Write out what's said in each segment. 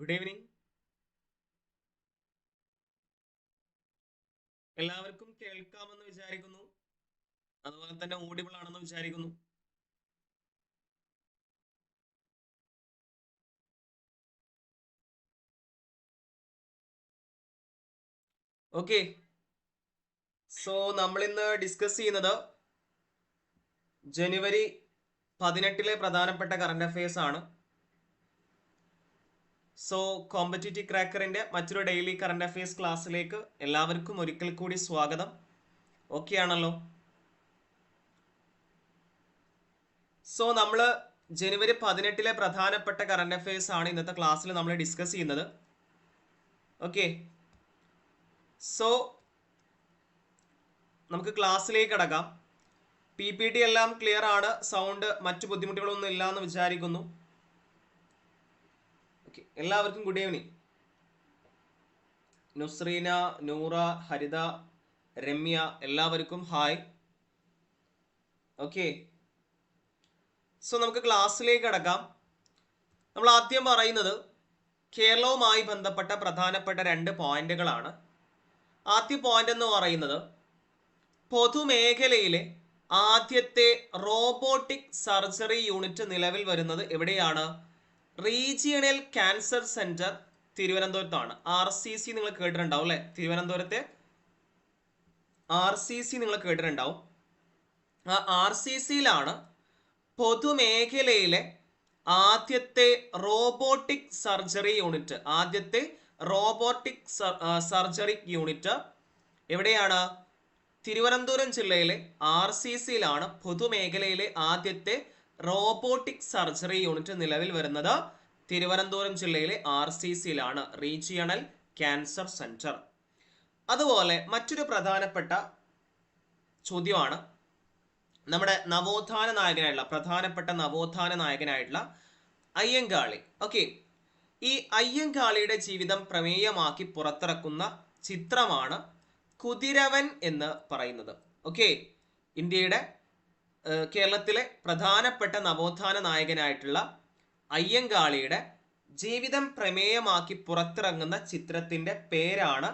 Good evening എല്ലാവർക്കും കേൾക്കാമെന്ന് വിചാരിക്കുന്നു. അതുപോലെ തന്നെ ഓഡിബിൾ ആണെന്ന് വിചാരിക്കുന്നു. ഓക്കെ സോ നമ്മൾ ഇന്ന് ഡിസ്കസ് ചെയ്യുന്നത് ജനുവരി പതിനെട്ടിലെ പ്രധാനപ്പെട്ട കറണ്ട് അഫയേഴ്സ് ആണ്. സോ കോമ്പറ്റീറ്റീവ് ക്രാക്കറിന്റെ മറ്റൊരു ഡെയിലി കറണ്ട് അഫയേഴ്സ് ക്ലാസ്സിലേക്ക് എല്ലാവർക്കും ഒരിക്കൽ കൂടി സ്വാഗതം. ഓക്കെ ആണല്ലോ? സോ നമ്മൾ ജനുവരി പതിനെട്ടിലെ പ്രധാനപ്പെട്ട കറണ്ട് അഫയേഴ്സ് ആണ് ഇന്നത്തെ ക്ലാസ്സിൽ നമ്മൾ ഡിസ്കസ് ചെയ്യുന്നത്. ഓക്കെ സോ നമുക്ക് ക്ലാസ്സിലേക്ക് കടക്കാം. പി പി ടി എല്ലാം ക്ലിയർ ആണ്. സൗണ്ട് മറ്റു ബുദ്ധിമുട്ടുകളൊന്നും ഇല്ല എന്ന് വിചാരിക്കുന്നു. ഓക്കെ എല്ലാവർക്കും ഗുഡ് ഈവനിങ് നുസ്രീന നൂറ ഹരിത രമ്യ എല്ലാവർക്കും ഹായ് ഓക്കെ സോ നമുക്ക് ക്ലാസ്സിലേക്ക് കടക്കാം. നമ്മൾ ആദ്യം പറയുന്നത് കേരളവുമായി ബന്ധപ്പെട്ട പ്രധാനപ്പെട്ട രണ്ട് പോയിന്റുകളാണ്. ആദ്യ പോയിന്റ് എന്ന് പറയുന്നത് പൊതുമേഖലയിലെ ആദ്യത്തെ റോബോട്ടിക് സർജറി യൂണിറ്റ് നിലവിൽ വരുന്നത് എവിടെയാണ്? റീജിയണൽ ക്യാൻസർ സെന്റർ തിരുവനന്തപുരത്താണ്. ആർ സി സി നിങ്ങൾ കേട്ടിട്ടുണ്ടാവും അല്ലെ? തിരുവനന്തപുരത്തെ ആർ സി സി നിങ്ങൾ കേട്ടിട്ടുണ്ടാവും. ആ ആർ സി സിയിലാണ് പൊതുമേഖലയിലെ ആദ്യത്തെ റോബോട്ടിക് സർജറി യൂണിറ്റ് ആദ്യത്തെ റോബോട്ടിക് സർജറി യൂണിറ്റ് എവിടെയാണ്? തിരുവനന്തപുരം ജില്ലയിലെ ആർ സി സിയിലാണ് പൊതുമേഖലയിലെ ആദ്യത്തെ റോബോട്ടിക് സർജറി യൂണിറ്റ് നിലവിൽ വരുന്നത് തിരുവനന്തപുരം ജില്ലയിലെ ആർ സി സിയിലാണ് റീജിയണൽ ക്യാൻസർ സെന്റർ. അതുപോലെ മറ്റൊരു പ്രധാനപ്പെട്ട ചോദ്യമാണ് നമ്മുടെ നവോത്ഥാന നായകനായിട്ടുള്ള പ്രധാനപ്പെട്ട നവോത്ഥാന നായകനായിട്ടുള്ള അയ്യങ്കാളി. ഓക്കെ ഈ അയ്യങ്കാളിയുടെ ജീവിതം പ്രമേയമാക്കി പുറത്തിറക്കുന്ന ചിത്രമാണ് കുതിരവൻ എന്ന് പറയുന്നത്. ഓക്കെ ഇന്ത്യയുടെ കേരളത്തിലെ പ്രധാനപ്പെട്ട നവോത്ഥാന നായകനായിട്ടുള്ള അയ്യങ്കാളിയുടെ ജീവിതം പ്രമേയമാക്കി പുറത്തിറങ്ങുന്ന ചിത്രത്തിന്റെ പേരാണ്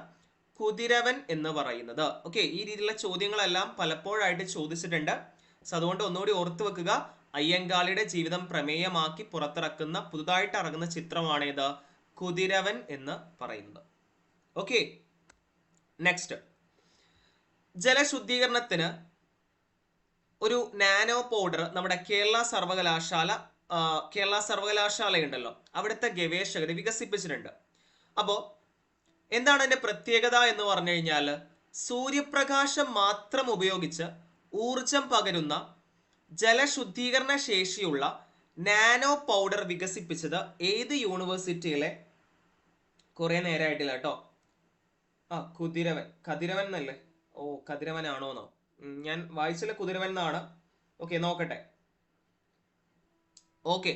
കുതിരവൻ എന്ന് പറയുന്നത്. ഓക്കെ ഈ രീതിയിലുള്ള ചോദ്യങ്ങളെല്ലാം പലപ്പോഴായിട്ട് ചോദിച്ചിട്ടുണ്ട്. സോ അതുകൊണ്ട് ഒന്നുകൂടി ഓർത്തു വെക്കുക. അയ്യങ്കാളിയുടെ ജീവിതം പ്രമേയമാക്കി പുറത്തിറക്കുന്ന പുതുതായിട്ട് ഇറങ്ങുന്ന ചിത്രമാണേത് കുതിരവൻ എന്ന് പറയുന്നത്. ഓക്കെ നെക്സ്റ്റ് ജലശുദ്ധീകരണത്തിന് ഒരു നാനോ പൗഡർ നമ്മുടെ കേരള സർവകലാശാല കേരള സർവകലാശാലയുണ്ടല്ലോ. അവിടുത്തെ ഗവേഷകർ വികസിപ്പിച്ചിട്ടുണ്ട്. അപ്പോൾ എന്താണ് അതിന്റെ പ്രത്യേകത എന്ന് പറഞ്ഞു കഴിഞ്ഞാൽ സൂര്യപ്രകാശം മാത്രം ഉപയോഗിച്ച് ഊർജം പകരുന്ന ജലശുദ്ധീകരണ ശേഷിയുള്ള നാനോ പൗഡർ വികസിപ്പിച്ചത് ഏത് യൂണിവേഴ്സിറ്റിയിലെ കുറേ നേരമായിട്ടില്ല കേട്ടോ. ആ കുതിരവൻ. കതിരവൻ എന്നല്ലേ? ഓ കതിരവനാണോന്നോ? ഞാൻ വായിച്ചില്ല കുതിരവൻ എന്നാണ്. ഓക്കെ നോക്കട്ടെ. ഓക്കെ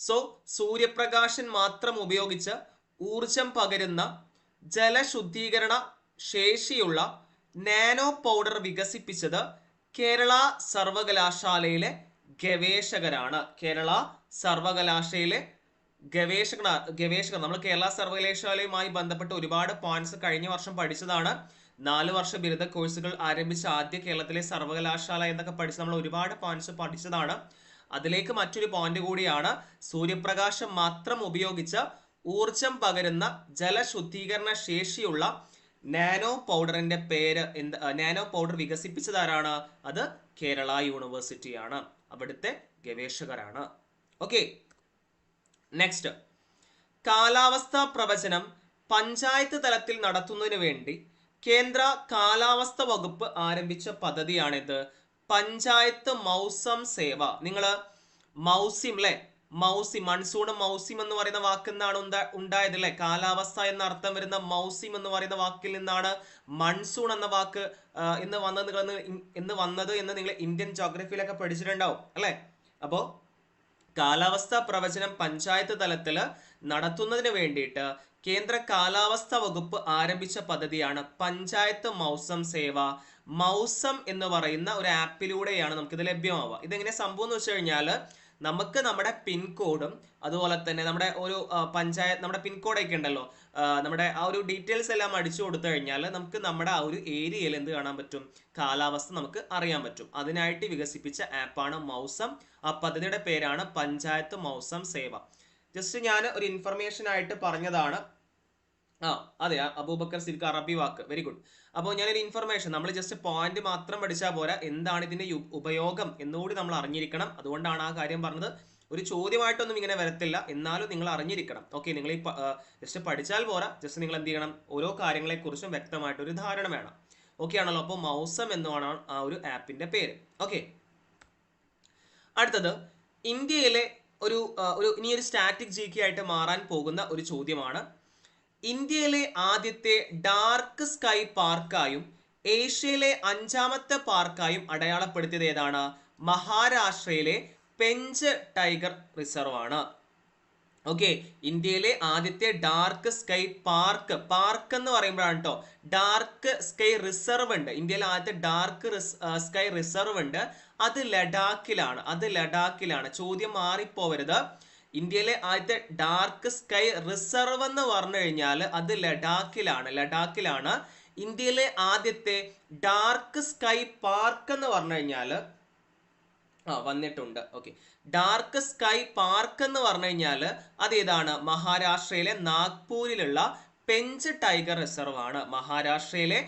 സോ സൂര്യപ്രകാശൻ മാത്രം ഉപയോഗിച്ച് ഊർജം പകരുന്ന ജലശുദ്ധീകരണ ശേഷിയുള്ള നാനോ പൗഡർ വികസിപ്പിച്ചത് കേരള സർവകലാശാലയിലെ ഗവേഷകരാണ്. കേരള സർവകലാശാലയിലെ ഗവേഷക ഗവേഷകർ. നമ്മൾ കേരള സർവകലാശാലയുമായി ബന്ധപ്പെട്ട് ഒരുപാട് പോയിന്റ്സ് കഴിഞ്ഞ വർഷം പഠിച്ചതാണ്. നാല് വർഷ ബിരുദ കോഴ്സുകൾ ആരംഭിച്ച ആദ്യ കേരളത്തിലെ സർവകലാശാല എന്നൊക്കെ പഠിച്ച് നമ്മൾ ഒരുപാട് പോയിന്റ്സ് പഠിച്ചതാണ്. അതിലേക്ക് മറ്റൊരു പോയിന്റ് കൂടിയാണ് സൂര്യപ്രകാശം മാത്രം ഉപയോഗിച്ച് ഊർജം പകരുന്ന ജലശുദ്ധീകരണ ശേഷിയുള്ള നാനോ പൗഡറിന്റെ പേര് എന്ത് നാനോ പൗഡർ വികസിപ്പിച്ചതാരാണ് അത് കേരള യൂണിവേഴ്സിറ്റിയാണ് അവിടുത്തെ ഗവേഷകരാണ്. ഓക്കെ നെക്സ്റ്റ് കാലാവസ്ഥാ പ്രവചനം പഞ്ചായത്ത് തലത്തിൽ നടത്തുന്നതിന് വേണ്ടി കേന്ദ്ര കാലാവസ്ഥ വകുപ്പ് ആരംഭിച്ച പദ്ധതിയാണിത്. പഞ്ചായത്ത് മൗസം സേവ. നിങ്ങൾ മൗസിം അല്ലെ മൗസിം മൺസൂൺ മൗസിം എന്ന് പറയുന്ന വാക്കിൽ നിന്നാണ് ഉണ്ടാ ഉണ്ടായത് അല്ലെ കാലാവസ്ഥ എന്ന അർത്ഥം വരുന്ന മൗസിം എന്ന് പറയുന്ന വാക്കിൽ നിന്നാണ് മൺസൂൺ എന്ന വാക്ക് എന്ന് വന്നത് നിങ്ങൾ എന്ന് വന്നത് എന്ന് നിങ്ങൾ ഇന്ത്യൻ ജോഗ്രഫിയിലൊക്കെ പഠിച്ചിട്ടുണ്ടാവും അല്ലെ? അപ്പോ കാലാവസ്ഥാ പ്രവചനം പഞ്ചായത്ത് തലത്തിൽ നടത്തുന്നതിന് വേണ്ടിയിട്ട് കേന്ദ്ര കാലാവസ്ഥ വകുപ്പ് ആരംഭിച്ച പദ്ധതിയാണ് പഞ്ചായത്ത് മൗസം സേവ. മൗസം എന്ന് പറയുന്ന ഒരു ആപ്പിലൂടെയാണ് നമുക്കിത് ലഭ്യമാവുക. ഇതെങ്ങനെ സംഭവം എന്ന് വെച്ച് കഴിഞ്ഞാൽ നമുക്ക് നമ്മുടെ പിൻകോഡും അതുപോലെ തന്നെ നമ്മുടെ ഒരു പഞ്ചായത്ത് നമ്മുടെ പിൻകോഡൊക്കെ ഉണ്ടല്ലോ. നമ്മുടെ ആ ഒരു ഡീറ്റെയിൽസ് എല്ലാം അടിച്ചു കൊടുത്തു കഴിഞ്ഞാൽ നമുക്ക് നമ്മുടെ ആ ഒരു ഏരിയയിൽ എന്ത് കാണാൻ പറ്റും? കാലാവസ്ഥ നമുക്ക് അറിയാൻ പറ്റും. അതിനായിട്ട് വികസിപ്പിച്ച ആപ്പാണ് മൗസം. ആ പദ്ധതിയുടെ പേരാണ് പഞ്ചായത്ത് മൗസം സേവ. ജസ്റ്റ് ഞാൻ ഒരു ഇൻഫർമേഷൻ ആയിട്ട് പറഞ്ഞതാണ്. ആ അതെ അബൂബക്കർ സിദ്ക്ക് അറബി വാക്ക്. വെരി ഗുഡ് അപ്പോൾ ഞാനൊരു ഇൻഫർമേഷൻ നമ്മൾ ജസ്റ്റ് പോയിന്റ് മാത്രം പഠിച്ചാൽ പോരാ എന്താണ് ഇതിന്റെ ഉപയോഗം എന്നുകൂടി നമ്മൾ അറിഞ്ഞിരിക്കണം. അതുകൊണ്ടാണ് ആ കാര്യം പറഞ്ഞത്. ഒരു ചോദ്യമായിട്ടൊന്നും ഇങ്ങനെ വരത്തില്ല. എന്നാലും നിങ്ങൾ അറിഞ്ഞിരിക്കണം. ഓക്കെ നിങ്ങൾ ഈ ജസ്റ്റ് പഠിച്ചാൽ പോരാ. ജസ്റ്റ് നിങ്ങൾ എന്ത് ചെയ്യണം? ഓരോ കാര്യങ്ങളെക്കുറിച്ചും വ്യക്തമായിട്ട് ഒരു ധാരണ വേണം. ഓക്കെ ആണല്ലോ. അപ്പോൾ മൗസം എന്നാണ് ആ ഒരു ആപ്പിന്റെ പേര്. ഓക്കെ അടുത്തത് ഇന്ത്യയിലെ ഒരു ഒരു ഇനി ഒരു സ്റ്റാറ്റിക് ജി ആയിട്ട് മാറാൻ പോകുന്ന ഒരു ചോദ്യമാണ് ഇന്ത്യയിലെ ആദ്യത്തെ ഡാർക്ക് സ്കൈ പാർക്കായും ഏഷ്യയിലെ അഞ്ചാമത്തെ പാർക്കായും അടയാളപ്പെടുത്തിയത് ഏതാണ്? മഹാരാഷ്ട്രയിലെ പെഞ്ച് ടൈഗർ റിസർവ് ആണ് ഓക്കെ ഇന്ത്യയിലെ ആദ്യത്തെ ഡാർക്ക് സ്കൈ പാർക്ക് പാർക്ക് എന്ന് പറയുമ്പോഴാണ് കേട്ടോ ഡാർക്ക് സ്കൈ റിസർവ് ഉണ്ട്. ഇന്ത്യയിലെ ആദ്യത്തെ ഡാർക്ക് സ്കൈ റിസർവ് ഉണ്ട്. അത് ലഡാക്കിലാണ് അത് ലഡാക്കിലാണ്. ചോദ്യം മാറിപ്പോവരുത്. ഇന്ത്യയിലെ ആദ്യത്തെ ഡാർക്ക് സ്കൈ റിസർവ് എന്ന് പറഞ്ഞു കഴിഞ്ഞാൽ അത് ലഡാക്കിലാണ്. ലഡാക്കിലാണ് ഇന്ത്യയിലെ ആദ്യത്തെ ഡാർക്ക് സ്കൈ പാർക്ക് എന്ന് പറഞ്ഞു കഴിഞ്ഞാൽ ആ വന്നിട്ടുണ്ട്. ഓക്കെ ഡാർക്ക് സ്കൈ പാർക്ക് എന്ന് പറഞ്ഞു കഴിഞ്ഞാൽ അത് ഏതാണ്? മഹാരാഷ്ട്രയിലെ നാഗ്പൂരിലുള്ള പെഞ്ച് ടൈഗർ റിസർവ് ആണ്. മഹാരാഷ്ട്രയിലെ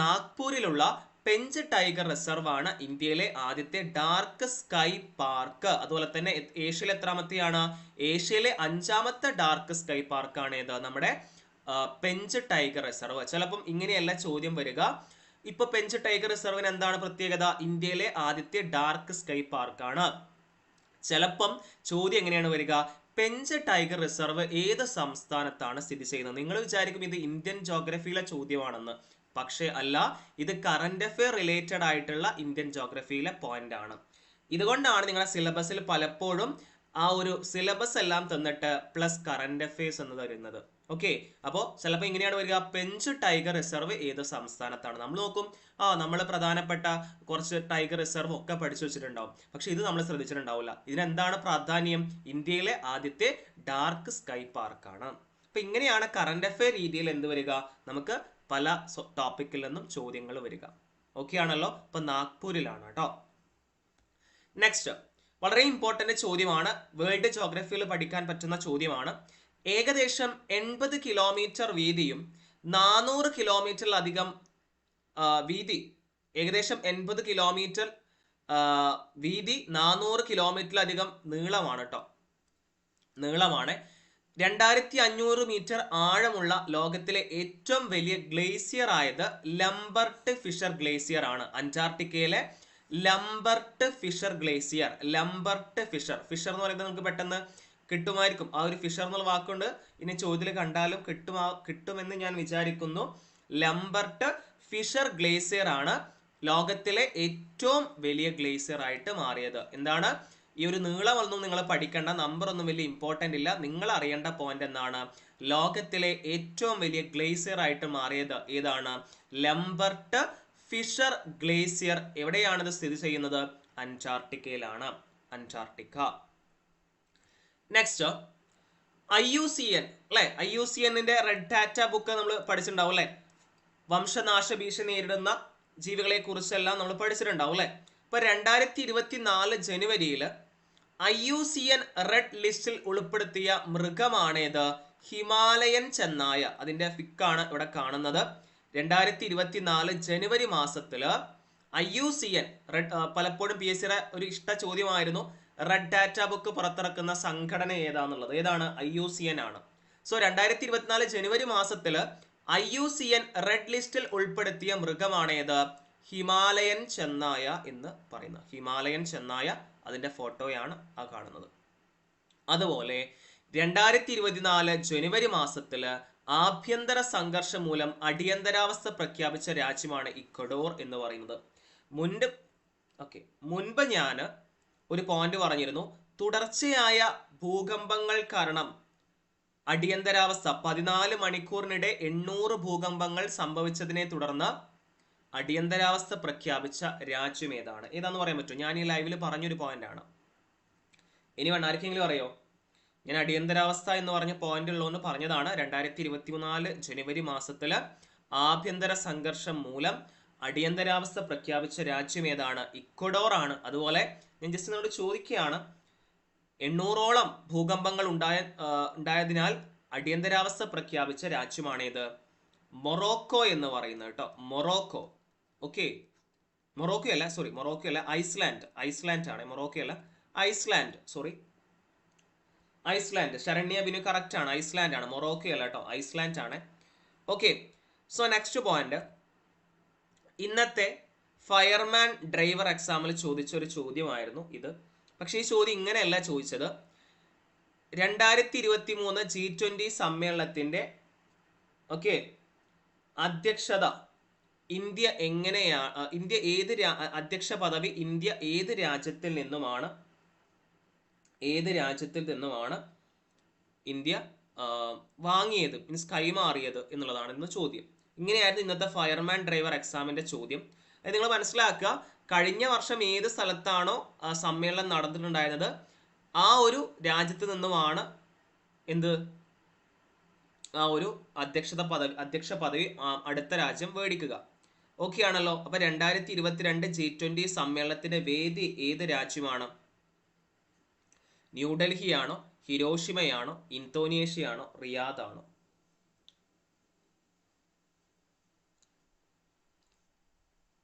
നാഗ്പൂരിലുള്ള പെഞ്ച് ടൈഗർ റിസർവ് ആണ് ഇന്ത്യയിലെ ആദ്യത്തെ ഡാർക്ക് സ്കൈ പാർക്ക്. അതുപോലെ തന്നെ ഏഷ്യയിലെ എത്രാമത്തെയാണ്? ഏഷ്യയിലെ അഞ്ചാമത്തെ ഡാർക്ക് സ്കൈ പാർക്കാണ് ഏത്? നമ്മുടെ പെഞ്ച് ടൈഗർ റിസർവ്. ചിലപ്പം ഇങ്ങനെയല്ല ചോദ്യം വരിക. ഇപ്പൊ പെഞ്ച് ടൈഗർ റിസർവിന് എന്താണ് പ്രത്യേകത? ഇന്ത്യയിലെ ആദ്യത്തെ ഡാർക്ക് സ്കൈ പാർക്കാണ്. ചിലപ്പം ചോദ്യം എങ്ങനെയാണ് വരിക? പെഞ്ച് ടൈഗർ റിസർവ് ഏത് സംസ്ഥാനത്താണ് സ്ഥിതി ചെയ്യുന്നത്? നിങ്ങൾ വിചാരിക്കും ഇത് ഇന്ത്യൻ ജോഗ്രഫിയിലെ ചോദ്യമാണെന്ന്. പക്ഷേ അല്ല ഇത് കറന്റ് അഫെയർ റിലേറ്റഡ് ആയിട്ടുള്ള ഇന്ത്യൻ ജോഗ്രഫിയിലെ പോയിന്റ് ആണ്. ഇതുകൊണ്ടാണ് നിങ്ങളുടെ സിലബസിൽ പലപ്പോഴും ആ ഒരു സിലബസ് എല്ലാം തന്നിട്ട് പ്ലസ് കറന്റ് അഫെയർസ് എന്ന് തരുന്നത്. ഓക്കെ അപ്പോൾ ചിലപ്പോൾ ഇങ്ങനെയാണ് വരിക. പെഞ്ച് ടൈഗർ റിസർവ് ഏത് സംസ്ഥാനത്താണ്? നമ്മൾ നോക്കും. ആ നമ്മൾ പ്രധാനപ്പെട്ട കുറച്ച് ടൈഗർ റിസർവ് ഒക്കെ പഠിച്ചു വെച്ചിട്ടുണ്ടാവും. പക്ഷെ ഇത് നമ്മൾ ശ്രദ്ധിച്ചിട്ടുണ്ടാവില്ല. ഇതിനെന്താണ് പ്രാധാന്യം? ഇന്ത്യയിലെ ആദ്യത്തെ ഡാർക്ക് സ്കൈ പാർക്കാണ് അപ്പൊ ഇങ്ങനെയാണ് കറണ്ട് അഫെയർ രീതിയിൽ എന്ത് വരിക? നമുക്ക് പല ടോപ്പിക്കിൽ നിന്നും ചോദ്യങ്ങൾ വരിക. ഓക്കെ ആണല്ലോ? ഇപ്പൊ നാഗ്പൂരിലാണ് കേട്ടോ. നെക്സ്റ്റ് വളരെ ഇമ്പോർട്ടന്റ് ചോദ്യമാണ്. വേൾഡ് ജോഗ്രഫിയിൽ പഠിക്കാൻ പറ്റുന്ന ചോദ്യമാണ്. ഏകദേശം എൺപത് കിലോമീറ്റർ വീതിയും നാനൂറ് കിലോമീറ്ററിലധികം വീതി ഏകദേശം എൺപത് കിലോമീറ്റർ വീതി നാനൂറ് കിലോമീറ്ററിലധികം നീളമാണ് കേട്ടോ. നീളമാണ്. രണ്ടായിരത്തി അഞ്ഞൂറ് മീറ്റർ ആഴമുള്ള ലോകത്തിലെ ഏറ്റവും വലിയ ഗ്ലേസിയർ ആയത് ലംബർട്ട് ഫിഷർ ഗ്ലേസിയർ ആണ്. അന്റാർട്ടിക്കയിലെ Lambert Fisher glacier. Lambert Fisher. Fisher എന്ന് പറയുന്നത് നമുക്ക് പെട്ടെന്ന് കിട്ടുമായിരിക്കും. ആ ഒരു ഫിഷർ എന്നുള്ള വാക്കുണ്ട്. ഇനി ചോദ്യത്തിൽ കണ്ടാലും കിട്ടുമാ കിട്ടുമെന്ന് ഞാൻ വിചാരിക്കുന്നു. ലംബർട്ട് ഫിഷർ ഗ്ലേസിയർ ആണ് ലോകത്തിലെ ഏറ്റവും വലിയ ഗ്ലേസിയർ ആയിട്ട് മാറിയത്. എന്താണ്? ഈ ഒരു നീളമൊന്നും നിങ്ങൾ പഠിക്കേണ്ട നമ്പർ ഒന്നും വലിയ ഇമ്പോർട്ടന്റ് ഇല്ല. നിങ്ങൾ അറിയേണ്ട പോയിന്റ് എന്താണ് ലോകത്തിലെ ഏറ്റവും വലിയ ഗ്ലേസിയർ ആയിട്ട് മാറിയത് ഏതാണ്? Lambert Fisher glacier. എവിടെയാണ് ഇത് സ്ഥിതി ചെയ്യുന്നത്? അന്റാർട്ടിക്കയിലാണ്. Antarctica. Next I U C N. അല്ലെ? ഐ യു സി എന്നിന്റെ റെഡ് ഡാറ്റ ബുക്ക് നമ്മൾ പഠിച്ചിട്ടുണ്ടാവും അല്ലെ? വംശനാശ ഭീഷണി നേരിടുന്ന ജീവികളെ കുറിച്ചെല്ലാം നമ്മൾ പഠിച്ചിട്ടുണ്ടാവും അല്ലെ? ഇപ്പൊ രണ്ടായിരത്തി ഇരുപത്തി നാല് ജനുവരിയിൽ I U C N red ലിസ്റ്റിൽ ഉൾപ്പെടുത്തിയ മൃഗമാണേത്. ഹിമാലയൻ ചെന്നായ. അതിന്റെ ഫിക്കാണ് ഇവിടെ കാണുന്നത്. രണ്ടായിരത്തി ഇരുപത്തി നാല് ജനുവരി മാസത്തിൽ I U C N red പലപ്പോഴും പി എസ് സിയുടെ ഒരു ഇഷ്ട ചോദ്യമായിരുന്നു. റെഡ് ഡാറ്റ ബുക്ക് പുറത്തിറക്കുന്ന സംഘടന ഏതാന്നുള്ളത്. ഏതാണ്? ഐ യു സി എൻ ആണ്. സോ രണ്ടായിരത്തി ഇരുപത്തിനാല് ജനുവരി മാസത്തിൽ I U C N red ലിസ്റ്റിൽ ഉൾപ്പെടുത്തിയ മൃഗമാണേത്? ഹിമാലയൻ ചെന്നായ എന്ന് പറയുന്നത് ഹിമാലയൻ ചെന്നായ അതിന്റെ ഫോട്ടോയാണ് ആ കാണുന്നത്. അതുപോലെ രണ്ടായിരത്തി ഇരുപത്തിനാല് ജനുവരി മാസത്തിൽ ആഭ്യന്തര സംഘർഷം മൂലം അടിയന്തരാവസ്ഥ പ്രഖ്യാപിച്ച രാജ്യമാണ് ഇക്വഡോർ എന്ന് പറയുന്നത്. മുൻപ് ഓക്കെ മുൻപ് ഞാൻ ഒരു പോയിന്റ് പറഞ്ഞിരുന്നു. തുടർച്ചയായ ഭൂകമ്പങ്ങൾ കാരണം അടിയന്തരാവസ്ഥ പതിനാല് മണിക്കൂറിനിടെ എണ്ണൂറ് ഭൂകമ്പങ്ങൾ സംഭവിച്ചതിനെ തുടർന്ന് അടിയന്തരാവസ്ഥ പ്രഖ്യാപിച്ച രാജ്യം ഏതാണ്? ഏതാന്ന് പറയാൻ പറ്റും ഞാൻ ഈ ലൈവിൽ പറഞ്ഞൊരു പോയിന്റ് ആണ്. ഇനി വേണം ആർക്കെങ്കിലും അറിയോ? ഞാൻ അടിയന്തരാവസ്ഥ എന്ന് പറഞ്ഞ പോയിന്റ് ഉള്ളതെന്ന് പറഞ്ഞതാണ്. രണ്ടായിരത്തി ഇരുപത്തി മൂന്നാൽ ജനുവരി മാസത്തിൽ ആഭ്യന്തര സംഘർഷം മൂലം അടിയന്തരാവസ്ഥ പ്രഖ്യാപിച്ച രാജ്യം ഏതാണ്? ഇക്വഡോർ ആണ്. അതുപോലെ ഞാൻ ജസ്റ്റ് നിങ്ങളോട് ചോദിക്കുകയാണ്. എണ്ണൂറോളം ഭൂകമ്പങ്ങൾ ഉണ്ടായ ഉണ്ടായതിനാൽ അടിയന്തരാവസ്ഥ പ്രഖ്യാപിച്ച രാജ്യമാണേത്? മൊറോക്കോ എന്ന് പറയുന്നത് കേട്ടോ. മൊറോക്കോ. ഓക്കെ മൊറോക്കോ അല്ല സോറി മൊറോക്കോ അല്ല ഐസ്ലാൻഡ് ഐസ്ലാൻഡ് ആണ് മൊറോക്കോ അല്ല Iceland sorry Iceland Saranya Binu correct ആണ് ഐസ്ലാൻഡ് ആണ് മൊറോക്കോ അല്ല കേട്ടോ ഐസ്ലാൻഡ് ആണ്. ഓക്കെ സോ നെക്സ്റ്റ് പോയിന്റ് ഇന്നത്തെ ഫയർമാൻ ഡ്രൈവർ എക്സാമിൽ ചോദിച്ച ഒരു ചോദ്യമായിരുന്നു ഇത്. പക്ഷേ ഈ ചോദ്യം ഇങ്ങനെയല്ല ചോദിച്ചത്. രണ്ടായിരത്തി ഇരുപത്തി മൂന്ന് ജി ട്വന്റി സമ്മേളനത്തിന്റെ ഓക്കെ അധ്യക്ഷത ഇന്ത്യ എങ്ങനെയാണ് ഇന്ത്യ ഏത് അധ്യക്ഷ പദവി ഇന്ത്യ ഏത് രാജ്യത്തിൽ നിന്നുമാണ് ഏത് രാജ്യത്തിൽ നിന്നുമാണ് ഇന്ത്യ വാങ്ങിയത് മീൻസ് കൈമാറിയത് എന്നുള്ളതാണ് ഇന്ന് ചോദ്യം. ഇങ്ങനെയായിരുന്നു ഇന്നത്തെ ഫയർമാൻ ഡ്രൈവർ എക്സാമിന്റെ ചോദ്യം. അതായത് നിങ്ങൾ മനസ്സിലാക്കുക കഴിഞ്ഞ വർഷം ഏത് സ്ഥലത്താണോ സമ്മേളനം നടന്നിട്ടുണ്ടായിരുന്നത് ആ ഒരു രാജ്യത്ത് നിന്നുമാണ് എന്ത് ആ ഒരു അധ്യക്ഷത പദവി അധ്യക്ഷ പദവി അടുത്ത രാജ്യം മേടിക്കുക ഓക്കെ ആണല്ലോ അപ്പൊ രണ്ടായിരത്തി ഇരുപത്തിരണ്ട് ജി ട്വന്റി സമ്മേളനത്തിന്റെ വേദി ഏത് രാജ്യമാണ്? ന്യൂഡൽഹിയാണോ ഹിരോഷിമയാണോ ഇന്തോനേഷ്യയാണോ ആണോ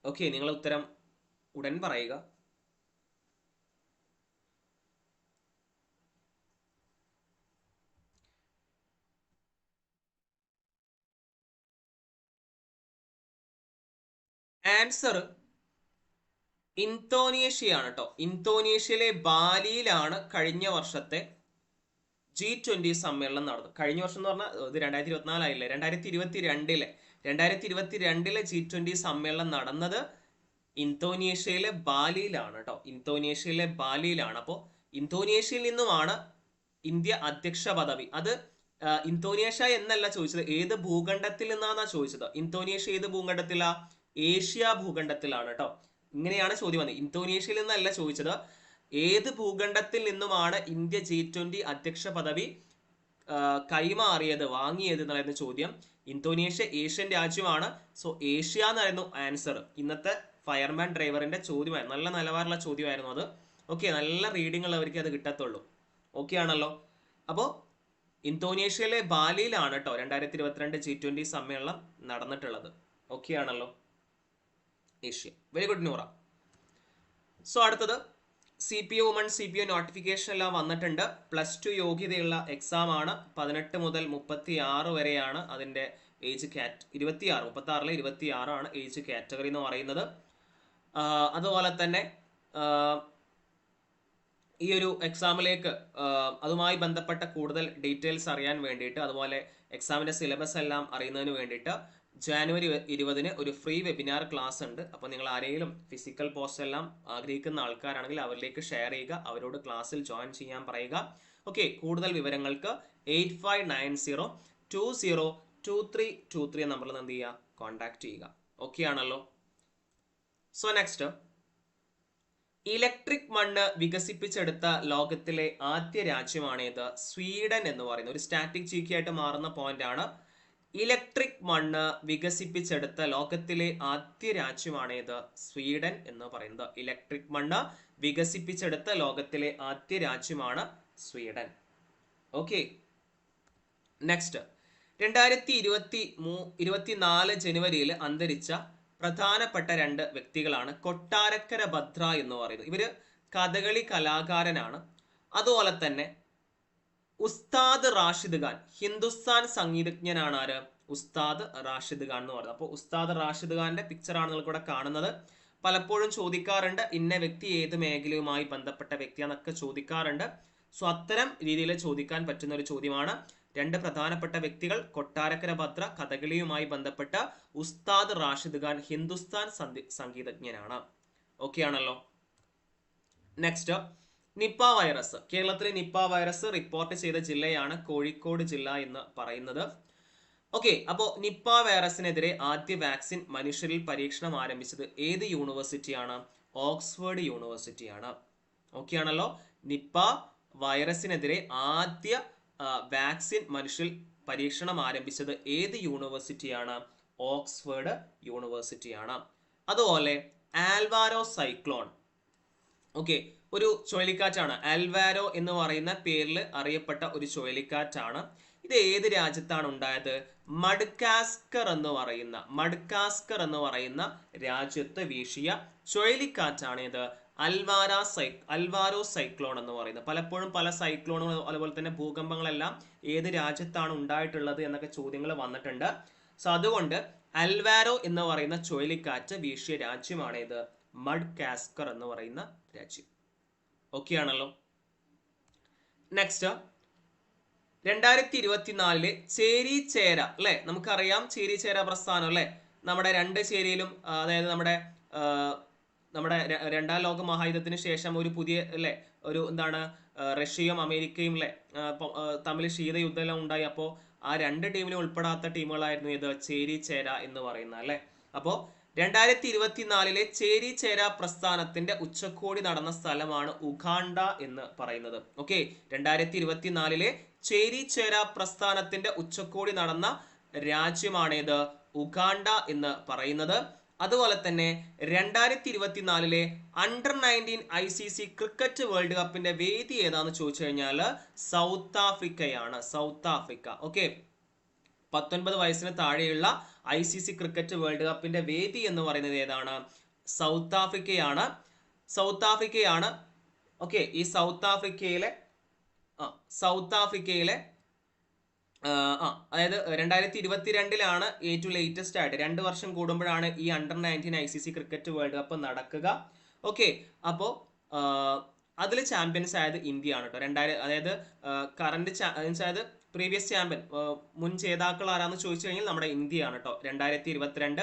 ഓക്കെ നിങ്ങൾ ഉത്തരം ഉടൻ പറയുക. ആൻസർ ഇന്തോനേഷ്യയാണ് കേട്ടോ ഇന്തോനേഷ്യയിലെ ബാലിയിലാണ് കഴിഞ്ഞ വർഷത്തെ ജി ട്വന്റി സമ്മേളനം നടന്നത്. കഴിഞ്ഞ വർഷം എന്ന് പറഞ്ഞാൽ ഇത് രണ്ടായിരത്തി ഇരുപത്തിനാലായില്ലേ രണ്ടായിരത്തി ഇരുപത്തി രണ്ടിലെ രണ്ടായിരത്തി ഇരുപത്തി രണ്ടിലെ ജി ട്വന്റി സമ്മേളനം നടന്നത് ഇന്തോനേഷ്യയിലെ ബാലിയിലാണ് കേട്ടോ ഇന്തോനേഷ്യയിലെ ബാലിയിലാണ്. അപ്പോൾ ഇന്തോനേഷ്യയിൽ നിന്നുമാണ് ഇന്ത്യ അധ്യക്ഷ പദവി. അത് ഇന്തോനേഷ്യ എന്നല്ല ചോദിച്ചത്. ഏത് ഭൂഖണ്ഡത്തിൽ നിന്നാണെന്നാണ് ചോദിച്ചത്? ഇന്തോനേഷ്യ ഏത് ഭൂഖണ്ഡത്തിലാ? ഏഷ്യ ഭൂഖണ്ഡത്തിലാണ് കേട്ടോ ഇങ്ങനെയാണ് ചോദ്യം വന്നത്. ഇന്തോനേഷ്യയിൽ നിന്നല്ല ചോദിച്ചത്. ഏത് ഭൂഖണ്ഡത്തിൽ നിന്നുമാണ് ഇന്ത്യ ജി ട്വന്റി അധ്യക്ഷ പദവി കൈമാറിയത് വാങ്ങിയത് എന്നായിരുന്നു ചോദ്യം. ഇന്തോനേഷ്യ ഏഷ്യൻ രാജ്യമാണ്. സോ ഏഷ്യ എന്നായിരുന്നു ആൻസർ. ഇന്നത്തെ ഫയർമാൻ ഡ്രൈവറിന്റെ ചോദ്യമായിരുന്നു നല്ല നിലവാരമുള്ള ചോദ്യമായിരുന്നു അത്. ഓക്കെ നല്ല റീഡിംഗ് ഉള്ളവർക്ക് അത് കിട്ടത്തുള്ളൂ. ഓക്കെ ആണല്ലോ. അപ്പോൾ ഇന്തോനേഷ്യയിലെ ബാലിയിലാണ് കേട്ടോ രണ്ടായിരത്തി ഇരുപത്തിരണ്ട് ജി ട്വന്റി സമ്മേളനം നടന്നിട്ടുള്ളത്. ഓക്കെ ആണല്ലോ. Asia. Very good Noora. So അടുത്തത്. C P O C P O notification എല്ലാം വന്നിട്ടുണ്ട്. പ്ലസ് ടു യോഗ്യതയുള്ള എക്സാം ആണ്. പതിനെട്ട് മുതൽ മുപ്പത്തി ആറ് വരെയാണ് അതിന്റെ ഏജ് കാറ്റ് ഇരുപത്തി ആറ് മുപ്പത്തി ആറിലെ ഇരുപത്തി ആറാണ് ഏജ് കാറ്റഗറി എന്ന് പറയുന്നത്. അതുപോലെ തന്നെ ഈ ഒരു എക്സാമിലേക്ക് അതുമായി ബന്ധപ്പെട്ട കൂടുതൽ ഡീറ്റെയിൽസ് അറിയാൻ വേണ്ടിയിട്ട് അതുപോലെ എക്സാമിന്റെ സിലബസ് എല്ലാം അറിയുന്നതിന് വേണ്ടിയിട്ട് ജാനുവരി ഇരുപതിന് ഒരു ഫ്രീ വെബിനാർ ക്ലാസ് ഉണ്ട്. അപ്പോൾ നിങ്ങൾ ആരെങ്കിലും ഫിസിക്കൽ പോസ്റ്റ് എല്ലാം ആഗ്രഹിക്കുന്ന ആൾക്കാരാണെങ്കിൽ അവരിലേക്ക് ഷെയർ ചെയ്യുക. അവരോട് ക്ലാസ്സിൽ ജോയിൻ ചെയ്യാൻ പറയുക. ഓക്കെ കൂടുതൽ വിവരങ്ങൾക്ക് eight five nine zero two zero two three two three നമ്പറിൽ എന്ത് ചെയ്യുക? കോൺടാക്ട് ചെയ്യുക. ഓക്കെ ആണല്ലോ? സോ നെക്സ്റ്റ് ഇലക്ട്രിക് മണ്ണ് വികസിപ്പിച്ചെടുത്ത ലോകത്തിലെ ആദ്യ രാജ്യമാണേത് സ്വീഡൻ എന്ന് പറയുന്നത്. ഒരു സ്റ്റാറ്റിക് ചീക്കിയായിട്ട് മാറുന്ന പോയിന്റ് ആണ്. ഇലക്ട്രിക് മണ്ണ് വികസിപ്പിച്ചെടുത്ത ലോകത്തിലെ ആദ്യ രാജ്യമാണേത് സ്വീഡൻ എന്ന് പറയുന്നത്. ഇലക്ട്രിക് മണ്ണ് വികസിപ്പിച്ചെടുത്ത ലോകത്തിലെ ആദ്യ രാജ്യമാണ് സ്വീഡൻ. ഓക്കെ നെക്സ്റ്റ് രണ്ടായിരത്തി ഇരുപത്തി മൂ ഇരുപത്തിനാല് ജനുവരിയിൽ അന്തരിച്ച പ്രധാനപ്പെട്ട രണ്ട് വ്യക്തികളാണ് കൊട്ടാരക്കര ഭദ്ര എന്ന് പറയുന്നത്. ഇവർ കഥകളി കലാകാരനാണ്. അതുപോലെ തന്നെ ഉസ്താദ് റാഷിദ് ഖാൻ. ഹിന്ദുസ്ഥാൻ സംഗീതജ്ഞനാണ് ആര്? ഉസ്താദ് റാഷിദ് ഖാൻ എന്ന് പറയുന്നത്. അപ്പോൾ ഉസ്താദ് റാഷിദ് ഖാന്റെ പിക്ചറാണ് നിങ്ങൾ ഇവിടെ കാണുന്നത്. പലപ്പോഴും ചോദിക്കാറുണ്ട് ഇന്ന വ്യക്തി ഏത് മേഖലയുമായി ബന്ധപ്പെട്ട വ്യക്തിയാണെന്നൊക്കെ ചോദിക്കാറുണ്ട്. സോ അത്തരം രീതിയിൽ ചോദിക്കാൻ പറ്റുന്ന ഒരു ചോദ്യമാണ്. രണ്ട് പ്രധാനപ്പെട്ട വ്യക്തികൾ കൊട്ടാരക്കര ഭദ്ര കഥകളിയുമായി ബന്ധപ്പെട്ട ഉസ്താദ് റാഷിദ് ഖാൻ ഹിന്ദുസ്ഥാൻ സംഗീതജ്ഞനാണ്. ഓക്കെ ആണല്ലോ? നെക്സ്റ്റ് നിപ്പ വൈറസ് കേരളത്തിലെ നിപ്പ വൈറസ് റിപ്പോർട്ട് ചെയ്ത ജില്ലയാണ് കോഴിക്കോട് ജില്ല എന്ന് പറയുന്നത്. ഓക്കെ അപ്പോ നിപ്പ വൈറസിനെതിരെ ആദ്യ വാക്സിൻ മനുഷ്യരിൽ പരീക്ഷണം ആരംഭിച്ചത് ഏത് യൂണിവേഴ്സിറ്റിയാണ് ഓക്സ്ഫോർഡ് യൂണിവേഴ്സിറ്റിയാണ് ഓക്കെ ആണല്ലോ? നിപ്പ വൈറസിനെതിരെ ആദ്യ വാക്സിൻ മനുഷ്യരിൽ പരീക്ഷണം ആരംഭിച്ചത് ഏത് യൂണിവേഴ്സിറ്റിയാണ് ഓക്സ്ഫോർഡ് യൂണിവേഴ്സിറ്റിയാണ് അതുപോലെ ആൽവാരോ സൈക്ലോൺ. ഓക്കെ ഒരു ചുഴലിക്കാറ്റാണ്. അൽവാരോ എന്ന് പറയുന്ന പേരിൽ അറിയപ്പെട്ട ഒരു ചുഴലിക്കാറ്റാണ്. ഇത് ഏത് രാജ്യത്താണ് ഉണ്ടായത്? മഡ്കാസ്കർ എന്ന് പറയുന്ന മഡ്കാസ്കർ എന്ന് പറയുന്ന രാജ്യത്ത് വീശിയ ചുഴലിക്കാറ്റാണ് ഇത്. അൽവാര സൈ അൽവാരോ സൈക്ലോൺ എന്ന് പറയുന്നത്. പലപ്പോഴും പല സൈക്ലോണുകൾ അതുപോലെ തന്നെ ഭൂകമ്പങ്ങളെല്ലാം ഏത് രാജ്യത്താണ് ഉണ്ടായിട്ടുള്ളത് എന്നൊക്കെ ചോദ്യങ്ങൾ വന്നിട്ടുണ്ട്. സോ അതുകൊണ്ട് അൽവാരോ എന്ന് പറയുന്ന ചുഴലിക്കാറ്റ് വീശിയ രാജ്യമാണ് ഇത് മഡ്കാസ്കർ എന്ന് പറയുന്ന രാജ്യം. ഓക്കെ ആണല്ലോ നെക്സ്റ്റ് രണ്ടായിരത്തി ഇരുപത്തിനാലിലെ ചേരി ചേര അല്ലെ? നമുക്കറിയാം ചേരി ചേര പ്രസ്ഥാനം അല്ലെ? നമ്മുടെ രണ്ട് ചേരിയിലും അതായത് നമ്മുടെ നമ്മുടെ രണ്ടാം ലോക മഹായുദ്ധത്തിന് ശേഷം ഒരു പുതിയ അല്ലെ? ഒരു എന്താണ് റഷ്യയും അമേരിക്കയും അല്ലെ? തമ്മിൽ ശീതയുദ്ധം എല്ലാം ഉണ്ടായി. അപ്പോൾ ആ രണ്ട് ടീമിലും ഉൾപ്പെടാത്ത ടീമുകളായിരുന്നു ഇത് ചേരി ചേര എന്ന് പറയുന്നത് അല്ലെ? അപ്പോൾ രണ്ടായിരത്തി ഇരുപത്തിനാലിലെ ചേരി ചേര പ്രസ്ഥാനത്തിന്റെ ഉച്ചകോടി നടന്ന സ്ഥലമാണ് ഉഗാണ്ട എന്ന് പറയുന്നത്. ഓക്കെ രണ്ടായിരത്തി ഇരുപത്തിനാലിലെ ചേരി ചേര പ്രസ്ഥാനത്തിന്റെ ഉച്ചകോടി നടന്ന രാജ്യമാണേത് ഉഗാണ്ട എന്ന് പറയുന്നത്. അതുപോലെ തന്നെ രണ്ടായിരത്തി ഇരുപത്തിനാലിലെ under nineteen I C C cricket world കപ്പിന്റെ വേദി ഏതാന്ന് ചോദിച്ചു കഴിഞ്ഞാൽ സൗത്ത് ആഫ്രിക്കയാണ്. South Africa. ഓക്കെ പത്തൊൻപത് വയസ്സിന് താഴെയുള്ള I C C cricket world കപ്പിന്റെ വേദി എന്ന് പറയുന്നത് ഏതാണ്? സൗത്ത് ആഫ്രിക്കയാണ്. സൗത്ത് ആഫ്രിക്കയാണ്. ഓക്കെ ഈ സൗത്ത് ആഫ്രിക്കയിലെ സൗത്ത് ആഫ്രിക്കയിലെ അതായത് രണ്ടായിരത്തി ഇരുപത്തിരണ്ടിലാണ് ഏറ്റവും ലേറ്റസ്റ്റ് ആയിട്ട് രണ്ട് വർഷം കൂടുമ്പോഴാണ് ഈ under nineteen I C C cricket world cup നടക്കുക. ഓക്കെ അപ്പോൾ അതിൽ ചാമ്പ്യൻസ് ആയത് ഇന്ത്യ ആണ് കേട്ടോ. രണ്ടായിരം അതായത് കറണ്ട് അതായത് പ്രീവിയസ് ചാമ്പ്യൻ മുൻ ജേതാക്കൾ ആരാന്ന് ചോദിച്ചു കഴിഞ്ഞാൽ നമ്മുടെ ഇന്ത്യയാണ് കേട്ടോ രണ്ടായിരത്തി ഇരുപത്തിരണ്ട്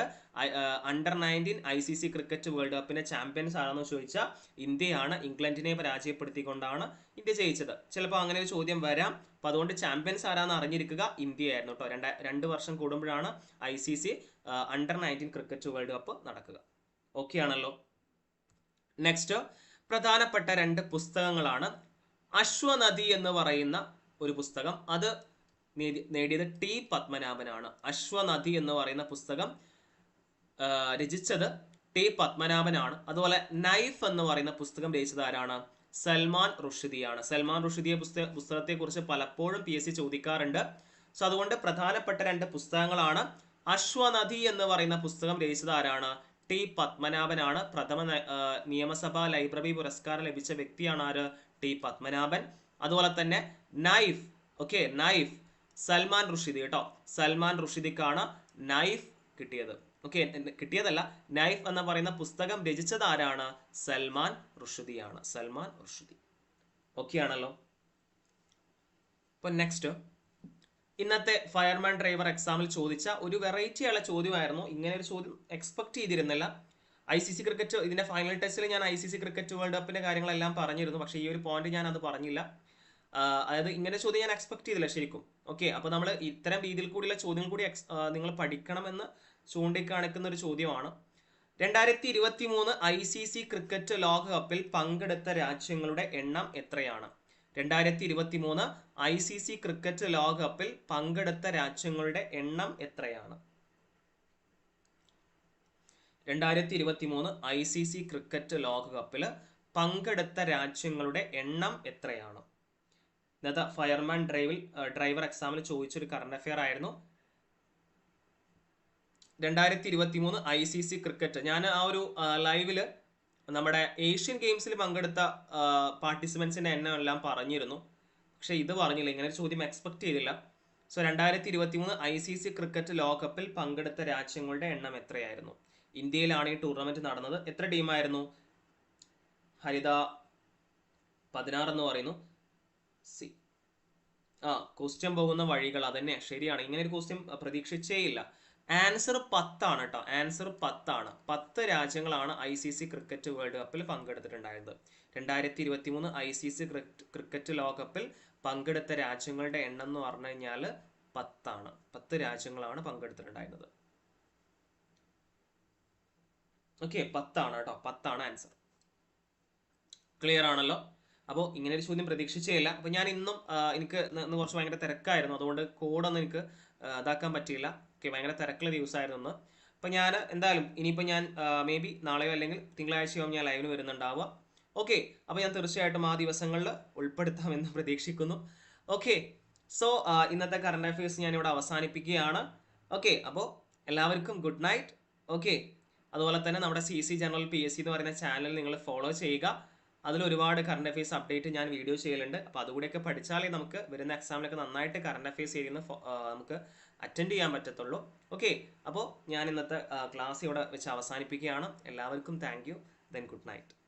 under nineteen I C C cricket world കപ്പിന്റെ ചാമ്പ്യൻസ് ആരാന്ന് ചോദിച്ചാൽ ഇന്ത്യയാണ്. ഇംഗ്ലണ്ടിനെ പരാജയപ്പെടുത്തിക്കൊണ്ടാണ് ഇന്ത്യ ജയിച്ചത്. ചിലപ്പോൾ അങ്ങനെ ഒരു ചോദ്യം വരാം. അപ്പൊ അതുകൊണ്ട് ചാമ്പ്യൻസ് ആരാന്ന് അറിഞ്ഞിരിക്കുക ഇന്ത്യയായിരുന്നു കേട്ടോ രണ്ട രണ്ട് വർഷം കൂടുമ്പോഴാണ് I C C under nineteen cricket world cup നടക്കുക. ഓക്കെ ആണല്ലോ? നെക്സ്റ്റ് പ്രധാനപ്പെട്ട രണ്ട് പുസ്തകങ്ങളാണ്. അശ്വനദി എന്ന് പറയുന്ന ഒരു പുസ്തകം. അത് നേടിയത് ടി പത്മനാഭനാണ്. അശ്വനദി എന്ന് പറയുന്ന പുസ്തകം രചിച്ചത് ടി പത്മനാഭനാണ്. അതുപോലെ നൈഫ് എന്ന് പറയുന്ന പുസ്തകം രചിച്ചത് ആരാണ്? സൽമാൻ റുഷിദിയാണ്. സൽമാൻ റുഷിദിയെ പുസ്തക പുസ്തകത്തെ കുറിച്ച് പലപ്പോഴും പി എസ് സി ചോദിക്കാറുണ്ട്. സോ അതുകൊണ്ട് പ്രധാനപ്പെട്ട രണ്ട് പുസ്തകങ്ങളാണ് അശ്വനദി എന്ന് പറയുന്ന പുസ്തകം രചിച്ചത് ആരാണ്? ടി പത്മനാഭനാണ്. പ്രഥമ നിയമസഭാ ലൈബ്രറി പുരസ്കാരം ലഭിച്ച വ്യക്തിയാണ് ആര്? ടി പത്മനാഭൻ. അതുപോലെ തന്നെ knife. Okay knife. Salman Rushdie കേട്ടോ. സൽമാൻ റുഷിദിക്കാണ് നൈഫ് കിട്ടിയത്. ഓക്കെ കിട്ടിയതല്ല നൈഫ് എന്ന് പറയുന്ന പുസ്തകം രചിച്ചത് ആരാണ്? സൽമാൻ റുഷിദിയാണ്. സൽമാൻ റുഷിദി. ഓക്കെ ആണല്ലോ. ഇപ്പൊ നെക്സ്റ്റ് ഇന്നത്തെ ഫയർമാൻ ഡ്രൈവർ എക്സാമിൽ ചോദിച്ച ഒരു വെറൈറ്റി ആയുള്ള ചോദ്യമായിരുന്നു. ഇങ്ങനെ ഒരു ചോദ്യം എക്സ്പെക്ട് ചെയ്തിരുന്നില്ല. ഐ സി സി ക്രിക്കറ്റ് ഇതിന്റെ ഫൈനൽ ടെസ്റ്റിൽ ഞാൻ I C C cricket world കപ്പിന്റെ കാര്യങ്ങളെല്ലാം പറഞ്ഞിരുന്നു. പക്ഷേ ഈ ഒരു പോയിന്റ് ഞാൻ അത് പറഞ്ഞില്ല. അതായത് ഇങ്ങനെ ചോദ്യം ഞാൻ എക്സ്പെക്ട് ചെയ്തില്ല ശരിക്കും. ഓക്കെ അപ്പൊ നമ്മൾ ഇത്തരം രീതിയിൽ കൂടിയുള്ള ചോദ്യം കൂടി നിങ്ങൾ പഠിക്കണമെന്ന് ചൂണ്ടിക്കാണിക്കുന്ന ഒരു ചോദ്യമാണ്. രണ്ടായിരത്തി ഇരുപത്തി മൂന്ന് ഐ സി സി ക്രിക്കറ്റ് ലോകകപ്പിൽ പങ്കെടുത്ത രാജ്യങ്ങളുടെ എണ്ണം എത്രയാണ്? രണ്ടായിരത്തി ഇരുപത്തി മൂന്ന് ഐ സി സി ക്രിക്കറ്റ് ലോകകപ്പിൽ പങ്കെടുത്ത രാജ്യങ്ങളുടെ എണ്ണം എത്രയാണ്? രണ്ടായിരത്തി ഇരുപത്തി മൂന്ന് ഐ സി സി ക്രിക്കറ്റ് ലോകകപ്പിൽ പങ്കെടുത്ത രാജ്യങ്ങളുടെ എണ്ണം എത്രയാണ്? ഇന്നത്തെ ഫയർമാൻ ഡ്രൈവിൽ ഡ്രൈവർ എക്സാമിൽ ചോദിച്ചൊരു കറണ്ട് അഫെയർ ആയിരുന്നു. രണ്ടായിരത്തി ഇരുപത്തി മൂന്ന് ഐ സി സി ക്രിക്കറ്റ് ഞാൻ ആ ഒരു ലൈവിൽ നമ്മുടെ ഏഷ്യൻ ഗെയിംസിൽ പങ്കെടുത്ത പാർട്ടിസിപ്പൻസിന്റെ എണ്ണം എല്ലാം പറഞ്ഞിരുന്നു. പക്ഷെ ഇത് പറഞ്ഞില്ല. ഇങ്ങനെ ഒരു ചോദ്യം എക്സ്പെക്ട് ചെയ്തില്ല. സോ രണ്ടായിരത്തി ഇരുപത്തി മൂന്ന് ഐ സി സി ക്രിക്കറ്റ് ലോകകപ്പിൽ പങ്കെടുത്ത രാജ്യങ്ങളുടെ എണ്ണം എത്രയായിരുന്നു? ഇന്ത്യയിലാണ് ഈ ടൂർണമെന്റ് നടന്നത്. എത്ര ടീമായിരുന്നു ഹരിത പതിനാറ് എന്ന് പറയുന്നു. സി. ആ ക്വസ്റ്റ്യൻ പോകുന്ന വഴികൾ അതന്നെ. ശരിയാണ്. ഇങ്ങനെ ഒരു ക്വസ്റ്റ്യൻ പ്രതീക്ഷിച്ചേ ഇല്ല ആൻസർ പത്താണ് കേട്ടോ ആൻസർ പത്താണ്. പത്ത് രാജ്യങ്ങളാണ് I C C cricket world കപ്പിൽ പങ്കെടുത്തിട്ടുണ്ടായിരുന്നത് രണ്ടായിരത്തി ഇരുപത്തി മൂന്ന് ഐ സി സി ക്രിക്കറ്റ് ലോകകപ്പിൽ പങ്കെടുത്ത രാജ്യങ്ങളുടെ എണ്ണം എന്ന് പറഞ്ഞു കഴിഞ്ഞാൽ പത്താണ്. പത്ത് രാജ്യങ്ങളാണ് പങ്കെടുത്തിട്ടുണ്ടായിരുന്നത്. ഓക്കെ പത്താണ് കേട്ടോ പത്താണ് ആൻസർ ക്ലിയർ ആണല്ലോ? അപ്പോൾ ഇങ്ങനെ ഒരു ചോദ്യം പ്രതീക്ഷിച്ചേയില്ല. അപ്പോൾ ഞാൻ ഇന്നും എനിക്ക് ഇന്ന് കുറച്ച് ഭയങ്കര തിരക്കായിരുന്നു. അതുകൊണ്ട് കോഡൊന്നും എനിക്ക് ഇതാക്കാൻ പറ്റിയില്ല. ഓക്കെ ഭയങ്കര തിരക്കുള്ള ദിവസമായിരുന്നു ഒന്ന് അപ്പോൾ ഞാൻ എന്തായാലും ഇനിയിപ്പോൾ ഞാൻ മേ ബി നാളെയോ അല്ലെങ്കിൽ തിങ്കളാഴ്ചയോ ഞാൻ ലൈവിന് വരുന്നുണ്ടാവുക. ഓക്കെ അപ്പോൾ ഞാൻ തീർച്ചയായിട്ടും ആ ദിവസങ്ങളിൽ ഉൾപ്പെടുത്താമെന്ന് പ്രതീക്ഷിക്കുന്നു. ഓക്കെ സോ ഇന്നത്തെ കറണ്ട് അഫയേഴ്സ് ഞാനിവിടെ അവസാനിപ്പിക്കുകയാണ്. ഓക്കെ അപ്പോൾ എല്ലാവർക്കും ഗുഡ് നൈറ്റ് ഓക്കെ അതുപോലെ തന്നെ നമ്മുടെ C C general P S C എന്ന് പറയുന്ന ചാനൽ നിങ്ങൾ ഫോളോ ചെയ്യുക. അതിൽ ഒരുപാട് കറണ്ട് അഫയേഴ്സ് അപ്ഡേറ്റ് ഞാൻ വീഡിയോ ചെയ്യലുണ്ട്. അപ്പോൾ അതുകൂടെയൊക്കെ പഠിച്ചാലേ നമുക്ക് വരുന്ന എക്സാമിലൊക്കെ നന്നായിട്ട് കറണ്ട് അഫയേഴ്സ് ചെയ്യുന്ന നമുക്ക് അറ്റൻഡ് ചെയ്യാൻ പറ്റത്തുള്ളൂ. ഓക്കെ അപ്പോൾ ഞാൻ ഇന്നത്തെ ക്ലാസ് ഇവിടെ വെച്ച് അവസാനിപ്പിക്കുകയാണ്. എല്ലാവർക്കും thank you then good night